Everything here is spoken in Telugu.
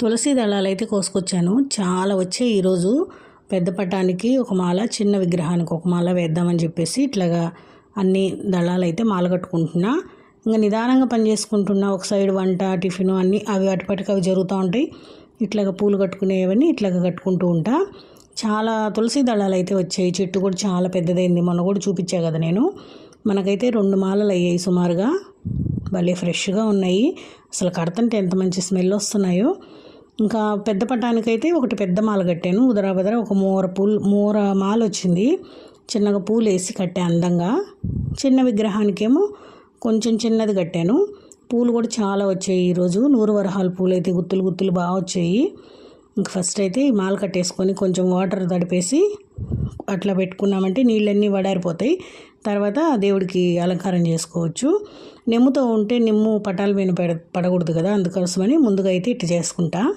తులసి దళాలు అయితే కోసుకొచ్చాను. చాలా వచ్చాయి ఈరోజు. పెద్ద పటానికి ఒక మాల చిన్న విగ్రహానికి ఒక మాల వేద్దామని చెప్పేసి ఇట్లాగా అన్ని దళాలు అయితే మాల కట్టుకుంటున్నా. ఇంకా నిదానంగా పని చేసుకుంటున్నా. ఒక సైడ్ వంట టిఫిన్ అన్నీ అవి అటుపటికి అవి జరుగుతూ ఉంటాయి. ఇట్లాగా పూలు కట్టుకునేవన్నీ ఇట్లాగా కట్టుకుంటూ ఉంటా. చాలా తులసి దళాలు అయితే వచ్చాయి. చెట్టు కూడా చాలా పెద్దదైంది. మొన్న కూడా చూపించా కదా నేను. మనకైతే రెండు మాలలు అయ్యాయి సుమారుగా. భలే ఫ్రెష్గా ఉన్నాయి. అసలు కడతంటే ఎంత మంచి స్మెల్ వస్తున్నాయో. ఇంకా పెద్ద పటానికైతే ఒకటి పెద్ద మాల కట్టాను. ఉదరా బదర ఒక మూర పూలు మూర మాల వచ్చింది. చిన్నగా పూలు వేసి కట్టా అందంగా. చిన్న విగ్రహానికేమో కొంచెం చిన్నది కట్టాను. పూలు కూడా చాలా వచ్చాయి ఈరోజు. నూరు వరహాల పూలు అయితే గుత్తులు గుత్తులు బాగా వచ్చాయి. ఫస్ట్ అయితే ఈ మాల కట్టేసుకొని కొంచెం వాటర్ తడిపేసి అట్లా పెట్టుకున్నామంటే నీళ్ళన్నీ వడారిపోతాయి. తర్వాత దేవుడికి అలంకారం చేసుకోవచ్చు. నిమ్ముతో ఉంటే నిమ్ము పటాల మీద పడ పడకూడదు కదా అందుకోసమని ముందుగా అయితే ఇట్లా చేసుకుంటా.